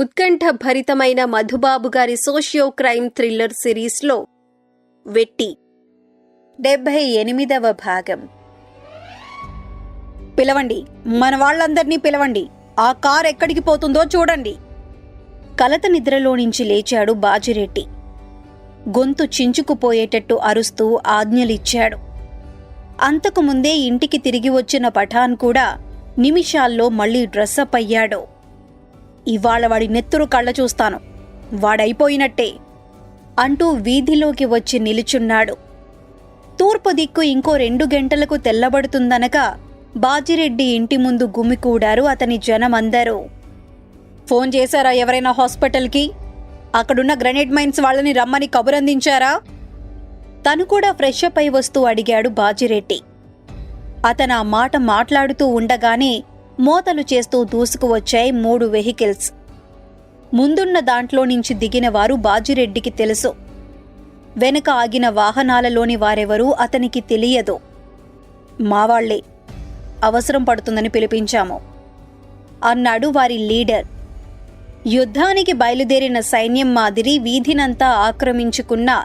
ఉత్కంఠ భరితమైన మధుబాబు గారి socio crime thriller సిరీస్లో వెట్టి. డెబ్భై ఎనిమిదవ భాగం. పిలవండి. మన వాళ్ళందరినీ పిలవండి. ఆ కార్ ఎక్కడికి పోతుందో చూడండి. కలత నిద్రలో నుంచి లేచాడు బాజిరెడ్డి. గొంతు చించుకుపోయేటట్టు అరుస్తూ ఆజ్ఞలిచ్చాడు. అంతకు ముందే ఇంటికి తిరిగి వచ్చిన పఠాన్ కూడా నిమిషాల్లో మళ్ళీ డ్రెస్అప్ అయ్యాడు. ఇవాళ వాడి నెత్తురు కళ్ళ చూస్తాను. వాడైపోయినట్టే అంటూ వీధిలోకి వచ్చి నిలుచున్నాడు. తూర్పు దిక్కు ఇంకో రెండు గంటలకు తెల్లబడుతుందనగా బాజిరెడ్డి ఇంటి ముందు గుమికూడారు అతని జనమందరూ. ఫోన్ చేశారా ఎవరైనా హాస్పిటల్కి? అక్కడున్న గ్రనేడ్ మైన్స్ వాళ్ళని రమ్మని కబురందించారా? తను కూడా ఫ్రెష్ అప్ అయి వస్తూ అడిగాడు బాజిరెడ్డి. అతను ఆ మాట మాట్లాడుతూ ఉండగానే మోతలు చేస్తూ దూసుకువచ్చాయి మూడు వెహికల్స్. ముందున్న దాంట్లో నుంచి దిగిన వారు బాజిరెడ్డికి తెలుసు. వెనుక ఆగిన వాహనాలలోని వారెవరూ అతనికి తెలియదు. మావాళ్ళే అవసరం పడుతుందని పిలిపించాము. అన్నాడు వారి లీడర్. యుద్ధానికి బయలుదేరిన సైన్యం మాదిరి వీధినంతా ఆక్రమించుకున్న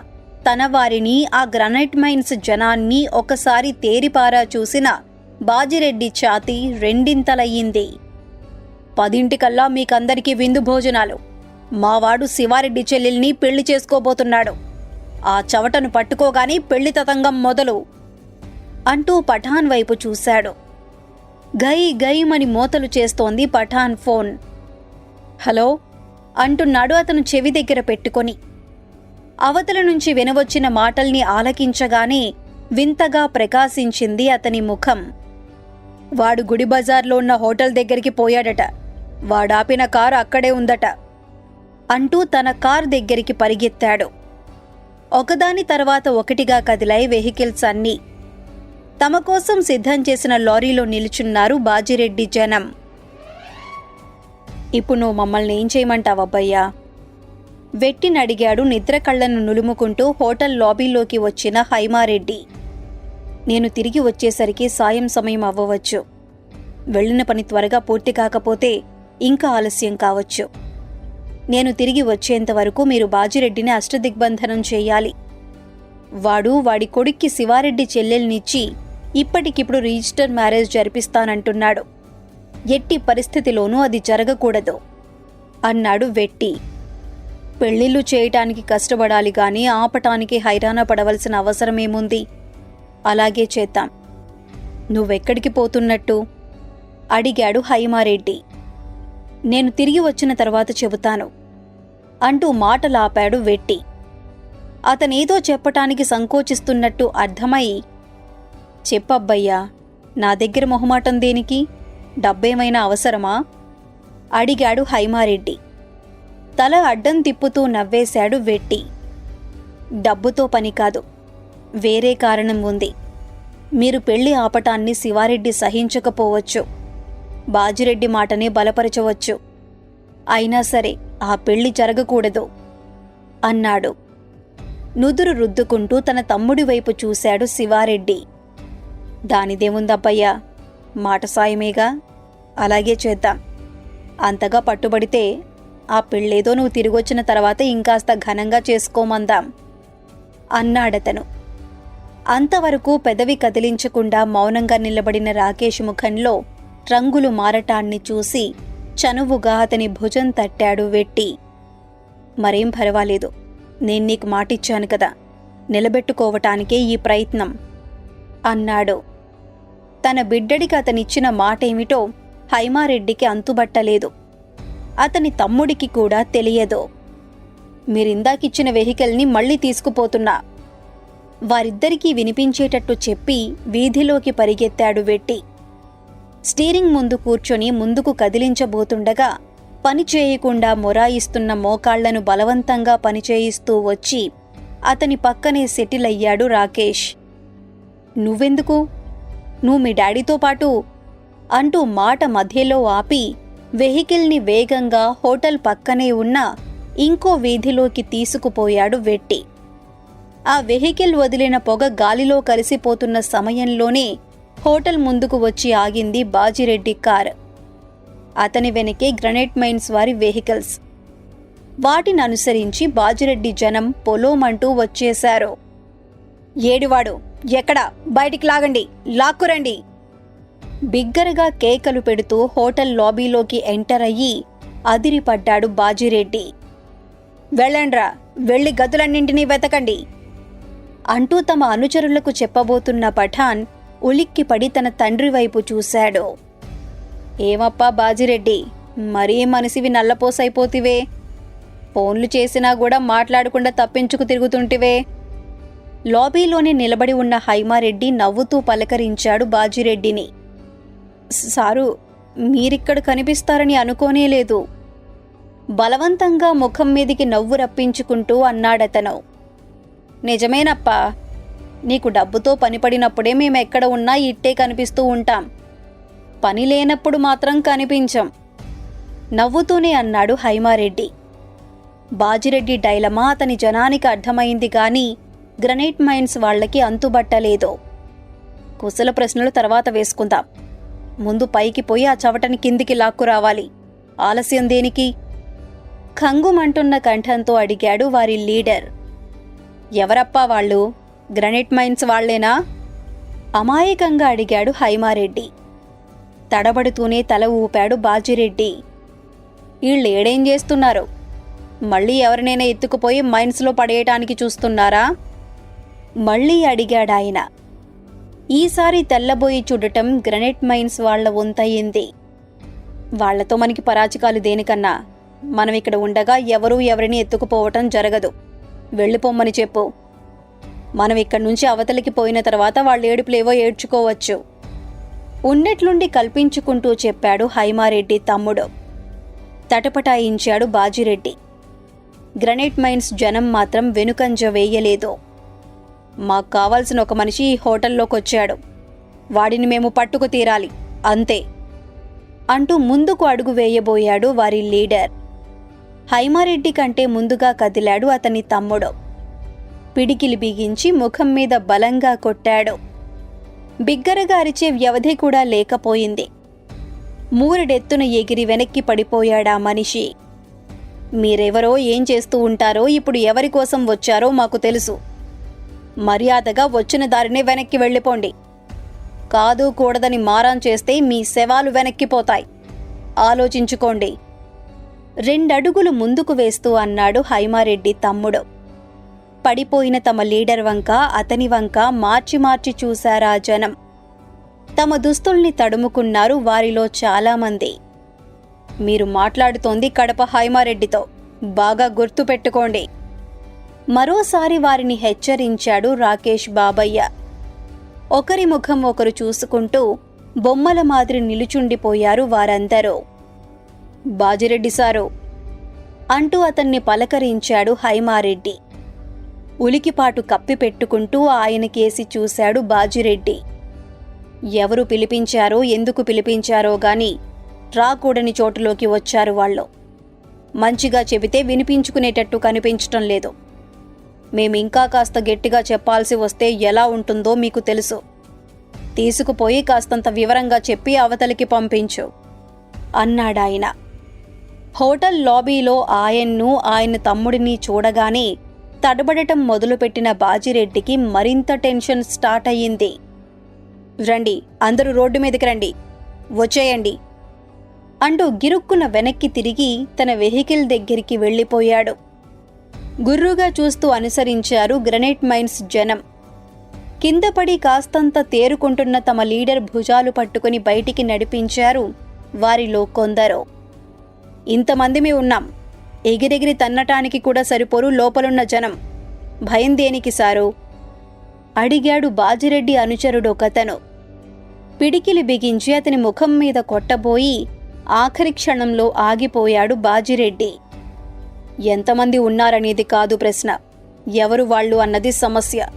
తన వారిని ఆ గ్రనైట్ మైన్స్ జనాన్ని ఒకసారి తేరిపారా చూసిన బాజిరెడ్డి ఛాతీ రెండింతలయ్యింది. పదింటికల్లా మీకందరికీ విందు భోజనాలు. మావాడు శివారెడ్డి చెల్లెల్ని పెళ్ళి చేసుకోబోతున్నాడు. ఆ చవటను పట్టుకోగాని పెళ్ళి తతంగం మొదలు అంటూ పఠాన్ వైపు చూశాడు. గై గైమని మోతలు చేస్తోంది పఠాన్ ఫోన్. హలో? అంటున్నాడు అతను చెవి దగ్గర పెట్టుకొని. అవతల నుంచి వినవచ్చిన మాటల్ని ఆలకించగానే వింతగా ప్రకాశించింది అతని ముఖం. వాడు గుడి బజార్లో ఉన్న హోటల్ దగ్గరికి పోయాడట. వాడాపిన కారు అక్కడే ఉందట. అంటూ తన కార్ దగ్గరికి పరిగెత్తాడు. ఒకదాని తర్వాత ఒకటిగా కదిలాయి వెహికల్స్ అన్నీ. తమ కోసం సిద్ధం చేసిన లారీలో నిలుచున్నారు బాజిరెడ్డి జనం. ఇప్పుడు నువ్వు మమ్మల్ని ఏం చేయమంటావబ్బయ్యా? వెట్టినడిగాడు నిద్ర కళ్ళను నులుముకుంటూ హోటల్ లాబీలోకి వచ్చిన హైమారెడ్డి. నేను తిరిగి వచ్చేసరికి సాయం సమయం అవ్వవచ్చు. వెళ్ళిన పని త్వరగా పూర్తి కాకపోతే ఇంకా ఆలస్యం కావచ్చు. నేను తిరిగి వచ్చేంత వరకు మీరు బాజిరెడ్డిని అష్టదిగ్బంధనం చేయాలి. వాడు వాడి కొడుక్కి శివారెడ్డి చెల్లెల్నిచ్చి ఇప్పటికిప్పుడు రిజిస్టర్ మ్యారేజ్ జరిపిస్తానంటున్నాడు. ఎట్టి పరిస్థితిలోనూ అది జరగకూడదు. అన్నాడు వెట్టి. పెళ్ళిళ్ళు చేయటానికి కష్టపడాలి గాని ఆపటానికి హైరాణ పడవలసిన అవసరమేముంది? అలాగే చేద్దాం. నువ్వెక్కడికి పోతున్నట్టు? అడిగాడు హైమారెడ్డి. నేను తిరిగి వచ్చిన తర్వాత చెబుతాను అంటూ మాటలాపాడు వెట్టి. అతనేదో చెప్పటానికి సంకోచిస్తున్నట్టు అర్థమై చెప్పబ్బయ్యా నా దగ్గర మొహమాటం దేనికి? డబ్బేమైనా అవసరమా? అడిగాడు హైమారెడ్డి. తల అడ్డం తిప్పుతూ నవ్వేశాడు వెట్టి. డబ్బుతో పని కాదు. వేరే కారణం ఉంది. మీరు పెళ్ళి ఆపటాన్ని శివారెడ్డి సహించకపోవచ్చు. బాజిరెడ్డి మాటనే బలపరచవచ్చు. అయినా సరే ఆ పెళ్ళి జరగకూడదు. అన్నాడు. నుదురు రుద్దుకుంటూ తన తమ్ముడి వైపు చూశాడు శివారెడ్డి. దానిదేముందబ్బయ్యా? మాట సాయమేగా? అలాగే చేద్దాం. అంతగా పట్టుబడితే ఆ పెళ్ళేదో నువ్వు తిరిగొచ్చిన తర్వాత ఇంకాస్త ఘనంగా చేసుకోమందాం. అన్నాడతను. అంతవరకు పెదవి కదిలించకుండా మౌనంగా నిలబడిన రాకేష్ ముఖంలో రంగులు మారటాన్ని చూసి చనువుగా అతని భుజం తట్టాడు వెట్టి. మరేం పర్వాలేదు. నేను నీకు మాటిచ్చాను కదా. నిలబెట్టుకోవటానికే ఈ ప్రయత్నం అన్నాడు. తన బిడ్డడికి అతనిచ్చిన మాటేమిటో హైమారెడ్డికి అంతుబట్టలేదు. అతని తమ్ముడికి కూడా తెలియదు. మీరిందాకిచ్చిన వెహికల్ని మళ్ళీ తీసుకుపోతున్నా. వారిద్దరికీ వినిపించేటట్టు చెప్పి వీధిలోకి పరిగెత్తాడు వెట్టి. స్టీరింగ్ ముందు కూర్చొని ముందుకు కదిలించబోతుండగా పని చేయకుండా మొరాయిస్తున్న మోకాళ్ళను బలవంతంగా పనిచేయిస్తూ వచ్చి అతని పక్కనే సెటిల్ అయ్యాడు రాకేష్. నువ్వెందుకు? నువ్వు మీ డాడీతో పాటు? అంటూ మాట మధ్యలో ఆపి వెహికల్ని వేగంగా హోటల్ పక్కనే ఉన్న ఇంకో వీధిలోకి తీసుకుపోయాడు వెట్టి. ఆ వెహికల్ వదిలిన పొగ గాలిలో కలిసిపోతున్న సమయంలోనే హోటల్ ముందుకు వచ్చి ఆగింది బాజిరెడ్డి కార్. అతని వెనకే గ్రనైట్ మైన్స్ వారి వెహికల్స్. వాటిని అనుసరించి బాజిరెడ్డి జనం పొలోమంటూ వచ్చేశారు. ఏడివాడు ఎక్కడ? బయటికి లాగండి లాక్కురండి. బిగ్గరగా కేకలు పెడుతూ హోటల్ లాబీలోకి ఎంటర్ అయ్యి అదిరిపడ్డాడు బాజిరెడ్డి. వెళ్ళండ్రా వెళ్ళి గదులన్నింటినీ వెతకండి. అంటూ తమ అనుచరులకు చెప్పబోతున్న పఠాన్ ఉలిక్కిపడి తన తండ్రి వైపు చూశాడు. ఏమప్పా బాజిరెడ్డి మరీ మనిషివి నల్లపోసైపోతివే. ఫోన్లు చేసినా కూడా మాట్లాడకుండా తప్పించుకు తిరుగుతుంటివే. లాబీలోనే నిలబడి ఉన్న హైమారెడ్డి నవ్వుతూ పలకరించాడు బాజిరెడ్డిని. సారు మీరిక్కడ కనిపిస్తారని అనుకోనే లేదు. బలవంతంగా ముఖం మీదికి నవ్వు రప్పించుకుంటూ అన్నాడతను. నిజమేనప్పా. నీకు డబ్బుతో పనిపడినప్పుడే ఎక్కడ ఉన్నా ఇట్టే కనిపిస్తూ ఉంటాం. పని లేనప్పుడు మాత్రం కనిపించం. నవ్వుతూనే అన్నాడు హైమారెడ్డి. బాజిరెడ్డి డైలమా అతని జనానికి అర్థమైంది గాని గ్రనైట్ మైన్స్ వాళ్ళకి అంతుబట్టలేదు. కుశల ప్రశ్నలు తర్వాత వేసుకుందాం. ముందు పైకి పోయి ఆ చవటని కిందికి లాక్కు రావాలి ఆలస్యం దేనికి? ఖంగుమంటున్న కంఠంతో అడిగాడు వారి లీడర్. ఎవరప్పా వాళ్ళు? గ్రనైట్ మైన్స్ వాళ్ళేనా అమాయకంగా అడిగాడు హైమారెడ్డి. తడబడుతూనే తల ఊపాడు బాజిరెడ్డి. వీళ్ళేడేం చేస్తున్నారు? మళ్ళీ ఎవరినైనా ఎత్తుకుపోయి మైన్స్లో పడేయటానికి చూస్తున్నారా? మళ్ళీ అడిగాడాయన. ఈసారి తెల్లబోయి చూడటం గ్రనైట్ మైన్స్ వాళ్ళ వంతయింది. వాళ్ళతో మనకి పరాచికాలు దేనికన్నా? మనం ఇక్కడ ఉండగా ఎవరూ ఎవరిని ఎత్తుకుపోవటం జరగదు. వెళ్ళిపోమ్మని చెప్పు. మనం ఇక్కడి నుంచి అవతలికి పోయిన తర్వాత వాళ్ళ ఏడుపులేవో ఏడ్చుకోవచ్చు. ఉన్నట్లుండి కల్పించుకుంటూ చెప్పాడు హైమారెడ్డి తమ్ముడు. తటపటాయించాడు బాజిరెడ్డి. గ్రనైట్ మైన్స్ జనం మాత్రం వెనుకంజ వేయలేదు. మాకు కావాల్సిన ఒక మనిషి ఈ హోటల్లోకొచ్చాడు. వాడిని మేము పట్టుకు తీరాలి. అంతే. అంటూ ముందుకు అడుగు వేయబోయాడు వారి లీడర్. హైమారెడ్డి కంటే ముందుగా కదిలాడు అతని తమ్ముడు. పిడికిలి బిగించి ముఖం మీద బలంగా కొట్టాడు. బిగ్గరగా అరిచే వ్యవధి కూడా లేకపోయింది. మూరెడెత్తున ఎగిరి వెనక్కి పడిపోయాడా మనిషి. మీరెవరో ఏం చేస్తూ ఉంటారో ఇప్పుడు ఎవరి కోసం వచ్చారో మాకు తెలుసు. మర్యాదగా వచ్చిన దారినే వెనక్కి వెళ్ళిపోండి. కాదు కూడదని మారాం చేస్తే మీ శవాలు వెనక్కిపోతాయి ఆలోచించుకోండి. రెండడుగులు ముందుకు వేస్తూ అన్నాడు హైమారెడ్డి తమ్ముడు. పడిపోయిన తమ లీడర్ వంక అతని వంక మార్చి మార్చి చూశారా జనం. తమ దుస్తుల్ని తడుముకున్నారు వారిలో చాలామంది. మీరు మాట్లాడుతోంది కడప హైమారెడ్డితో. బాగా గుర్తుపెట్టుకోండి మరోసారి వారిని హెచ్చరించాడు రాకేష్ బాబయ్య. ఒకరి ముఖం ఒకరు చూసుకుంటూ బొమ్మల మాదిరి నిలుచుండిపోయారు వారందరూ. బాజిరెడ్డి సారు. అంటూ అతన్ని పలకరించాడు హైమారెడ్డి. ఉలికిపాటు కప్పిపెట్టుకుంటూ ఆయనకేసి చూశాడు బాజిరెడ్డి. ఎవరు పిలిపించారో ఎందుకు పిలిపించారో గాని రాకూడని చోటులోకి వచ్చారు వాళ్ళు. మంచిగా చెబితే వినిపించుకునేటట్టు కనిపించటం లేదు. మేమింకా కాస్త గట్టిగా చెప్పాల్సి వస్తే ఎలా ఉంటుందో మీకు తెలుసు. తీసుకుపోయి కాస్తంత వివరంగా చెప్పి అవతలికి పంపించు అన్నాడాయన. హోటల్ లాబీలో ఆయన్ను ఆయన తమ్ముడిని చూడగానే తడబడటం మొదలుపెట్టిన బాజిరెడ్డికి మరింత టెన్షన్ స్టార్ట్ అయ్యింది. రండి అందరూ రోడ్డు మీదకి రండి. వచ్చేయండి. అంటూ గిరుక్కున వెనక్కి తిరిగి తన వెహికల్ దగ్గరికి వెళ్ళిపోయాడు. గుర్రుగా చూస్తూ అనుసరించారు గ్రనైట్ మైన్స్ జనం. కిందపడి కాస్తంత తేరుకుంటున్న తమ లీడర్ భుజాలు పట్టుకుని బయటికి నడిపించారు. వారిలో కొందరు ఇంతమందిమి ఉన్నాం. ఎగిరెగిరి తన్నటానికి కూడా సరిపోరు లోపలున్న జనం. భయం దేనికి సారు? అడిగాడు బాజిరెడ్డి అనుచరుడు ఒకతను పిడికిలి బిగించి అతని ముఖం మీద కొట్టబోయి ఆఖరి క్షణంలో ఆగిపోయాడు బాజిరెడ్డి. ఎంతమంది ఉన్నారనేది కాదు ప్రశ్న. ఎవరు వాళ్ళు అన్నది సమస్య.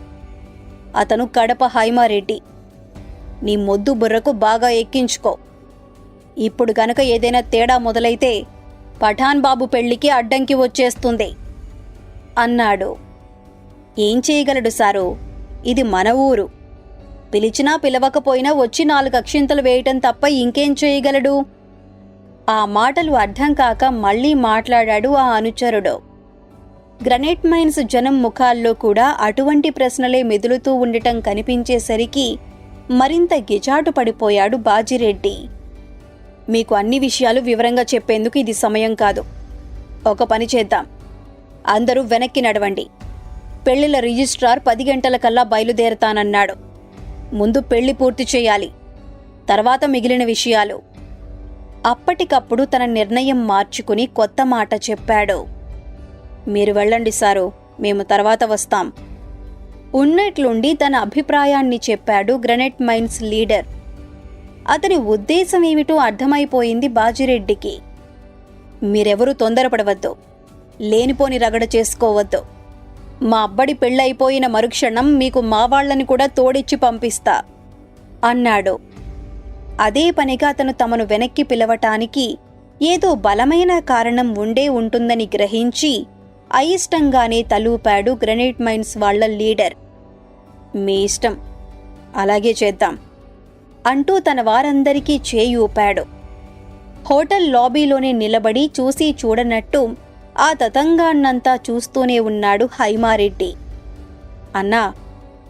అతను కడప హైమారెడ్డి. నీ మొద్దు బుర్రకు బాగా ఎక్కించుకో. ఇప్పుడు గనక ఏదైనా తేడా మొదలైతే పఠాన్ బాబు పెళ్ళికి అడ్డంకి వచ్చేస్తుంది. అన్నాడు. ఏం చేయగలడు సారు? ఇది మన ఊరు. పిలిచినా పిలవకపోయినా వచ్చి నాలుగు అక్షింతలు వేయటం తప్ప ఇంకేం చేయగలడు? ఆ మాటలు అర్థం కాక మళ్ళీ మాట్లాడాడు ఆ అనుచరుడు. గ్రనైట్ మైన్స్ జనం ముఖాల్లో కూడా అటువంటి ప్రశ్నలే మెదులుతూ ఉండటం కనిపించేసరికి మరింత గిజాటు పడిపోయాడు బాజిరెడ్డి. మీకు అన్ని విషయాలు వివరంగా చెప్పేందుకు ఇది సమయం కాదు. ఒక పని చేద్దాం. అందరూ వెనక్కి నడవండి. పెళ్ళిల రిజిస్ట్రార్ పది గంటలకల్లా బయలుదేరతానన్నాడు. ముందు పెళ్ళి పూర్తి చేయాలి. తర్వాత మిగిలిన విషయాలు. అప్పటికప్పుడు తన నిర్ణయం మార్చుకుని కొత్త మాట చెప్పాడు. మీరు వెళ్ళండి సారు మేము తర్వాత వస్తాం. ఉన్నట్లుండి తన అభిప్రాయాన్ని చెప్పాడు గ్రనెట్ మైన్స్ లీడర్. అతని ఉద్దేశం ఏమిటో అర్థమైపోయింది బాజిరెడ్డికి. మీరెవరూ తొందరపడవద్దు. లేనిపోని రగడ చేసుకోవద్దు. మా అబ్బడి పెళ్ళైపోయిన మరుక్షణం మీకు మా వాళ్ళని కూడా తోడిచ్చి పంపిస్తా. అన్నాడు. అదే పనిగా అతను తమను వెనక్కి పిలవటానికి ఏదో బలమైన కారణం ఉండే ఉంటుందని గ్రహించి అయిష్టంగానే తలూపాడు గ్రనైట్ మైన్స్ వాళ్ళ లీడర్. మీ ఇష్టం. అలాగే చేద్దాం. అంటూ తన వారందరికీ చేయి ఊపాడు. హోటల్ లాబీలోనే నిలబడి చూసి చూడనట్టు ఆ తతంగాన్నంతా చూస్తూనే ఉన్నాడు హైమారెడ్డి. అన్నా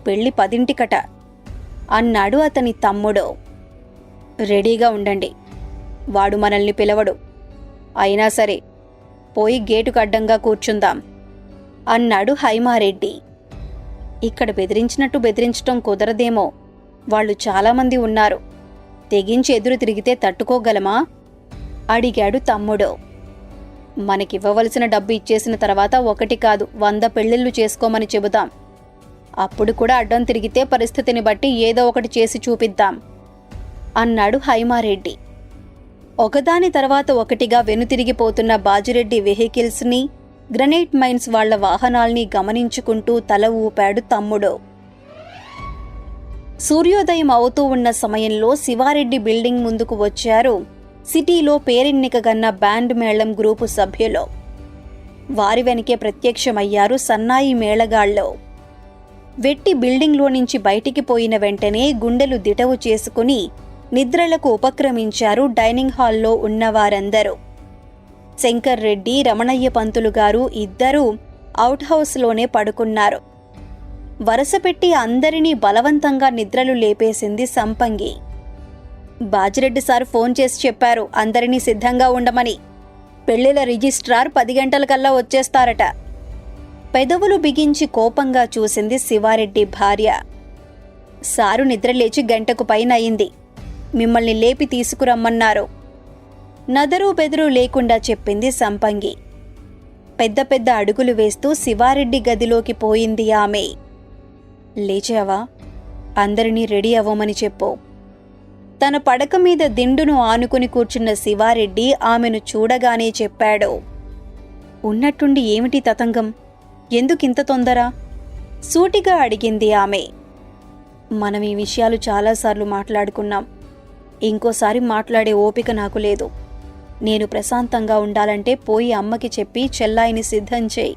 పెళ్ళి పదింటికట అన్నాడు అతని తమ్ముడు. రెడీగా ఉండండి. వాడు మనల్ని పిలవడు. అయినా సరే పోయి గేటుకు అడ్డంగా కూర్చుందాం అన్నాడు హైమారెడ్డి. ఇక్కడ బెదిరించినట్టు బెదిరించటం కుదరదేమో. వాళ్ళు చాలామంది ఉన్నారు. తెగించి ఎదురు తిరిగితే తట్టుకోగలమా? అడిగాడు తమ్ముడు. మనకివ్వవలసిన డబ్బు ఇచ్చేసిన తర్వాత ఒకటి కాదు వంద పెళ్ళిళ్ళు చేసుకోమని చెబుతాం. అప్పుడు కూడా అడ్డం తిరిగితే పరిస్థితిని బట్టి ఏదో ఒకటి చేసి చూపిద్దాం అన్నాడు హైమారెడ్డి. ఒకదాని తర్వాత ఒకటిగా వెనుతిరిగిపోతున్న బాజిరెడ్డి వెహికల్స్ని గ్రనైట్ మైన్స్ వాళ్ళ వాహనాల్ని గమనించుకుంటూ తల ఊపాడు తమ్ముడు. సూర్యోదయం అవుతూ ఉన్న సమయంలో శివారెడ్డి బిల్డింగ్ ముందుకు వచ్చారు. సిటీలో పేరెన్నికగన్న బ్యాండ్ మేళం గ్రూపు సభ్యులు. వారి వెనకే ప్రత్యక్షమయ్యారు సన్నాయి మేళగాళ్ళు. వెట్టి బిల్డింగ్లో నుంచి బయటికి పోయిన వెంటనే గుండెలు దిటవు చేసుకుని నిద్రలకు ఉపక్రమించారు డైనింగ్ హాల్లో ఉన్నవారందరూ. శంకర్ రెడ్డి రమణయ్య పంతులు గారు ఇద్దరూ అవుట్ హౌస్లోనే పడుకున్నారు. వరసపెట్టి అందరినీ బలవంతంగా నిద్రలు లేపేసింది సంపంగి. బాజిరెడ్డి సార్ ఫోన్ చేసి చెప్పారు అందరినీ సిద్ధంగా ఉండమని. పెళ్ళిల రిజిస్ట్రార్ పది గంటలకల్లా వచ్చేస్తారట. పెదవులు బిగించి కోపంగా చూసింది శివారెడ్డి భార్య. సారు నిద్రలేచి గంటకు పైన అయింది మిమ్మల్ని లేపి తీసుకురమ్మన్నారు. నదరు బెదురు లేకుండా చెప్పింది సంపంగి. పెద్ద పెద్ద అడుగులు వేస్తూ శివారెడ్డి గదిలోకి పోయింది ఆమె. లేచావా? అందరినీ రెడీ అవ్వమని చెప్పు. తన పడక మీద దిండును ఆనుకుని కూర్చున్న శివారెడ్డి ఆమెను చూడగానే చెప్పాడు. ఉన్నట్టుండి ఏమిటి తతంగం? ఎందుకింత తొందర? సూటిగా అడిగింది ఆమె. మనం ఈ విషయాలు చాలాసార్లు మాట్లాడుకున్నాం. ఇంకోసారి మాట్లాడే ఓపిక నాకు లేదు. నేను ప్రశాంతంగా ఉండాలంటే పోయి అమ్మకి చెప్పి చెల్లాయిని సిద్ధం చేయి.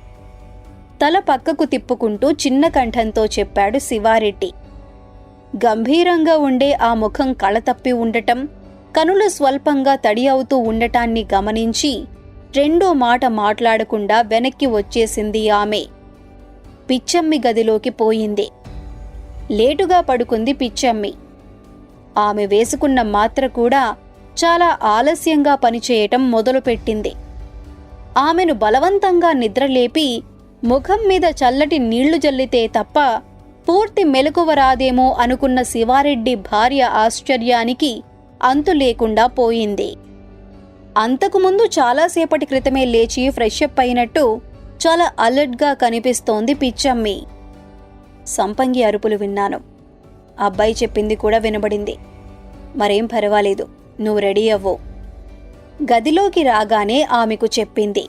తల పక్కకు తిప్పుకుంటూ చిన్న కంఠంతో చెప్పాడు శివారెడ్డి. గంభీరంగా ఉండే ఆ ముఖం కళతప్పి ఉండటం కనులు స్వల్పంగా తడి అవుతూ ఉండటాన్ని గమనించి రెండో మాట మాట్లాడకుండా వెనక్కి వచ్చేసింది ఆమె. పిచ్చమ్మి గదిలోకి పోయింది. లేటుగా పడుకుంది పిచ్చమ్మి. ఆమె వేసుకున్న మాత్ర కూడా చాలా ఆలస్యంగా పనిచేయటం మొదలుపెట్టింది. ఆమెను బలవంతంగా నిద్రలేపి ముఖం మీద చల్లటి నీళ్ళు జల్లితే తప్ప పూర్తి మెలకువ రాదేమో అనుకున్న శివారెడ్డి భార్య ఆశ్చర్యానికి అంతు లేకుండా పోయింది. అంతకుముందు చాలాసేపటి క్రితమే లేచి ఫ్రెషప్ అయినట్టు చాలా అలర్ట్గా కనిపిస్తోంది పిచ్చమ్మి. సంపంగి అరుపులు విన్నాను. అబ్బాయి చెప్పింది కూడా వినబడింది. మరేం పర్వాలేదు నువ్వు రెడీ అవ్వు. గదిలోకి రాగానే ఆమెకు చెప్పింది.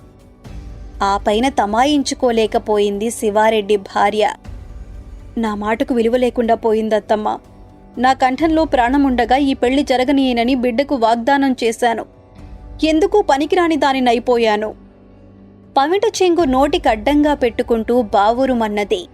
ఆ పైన తమాయించుకోలేకపోయింది శివారెడ్డి భార్య. నా మాటకు విలువ లేకుండా పోయిందత్తమ్మ. నా కంఠంలో ప్రాణముండగా ఈ పెళ్ళి జరగనీయనని బిడ్డకు వాగ్దానం చేశాను. ఎందుకు పనికిరాని దానినైపోయాను? పమిట చెంగు నోటికి అడ్డంగా పెట్టుకుంటూ బావురుమన్నది.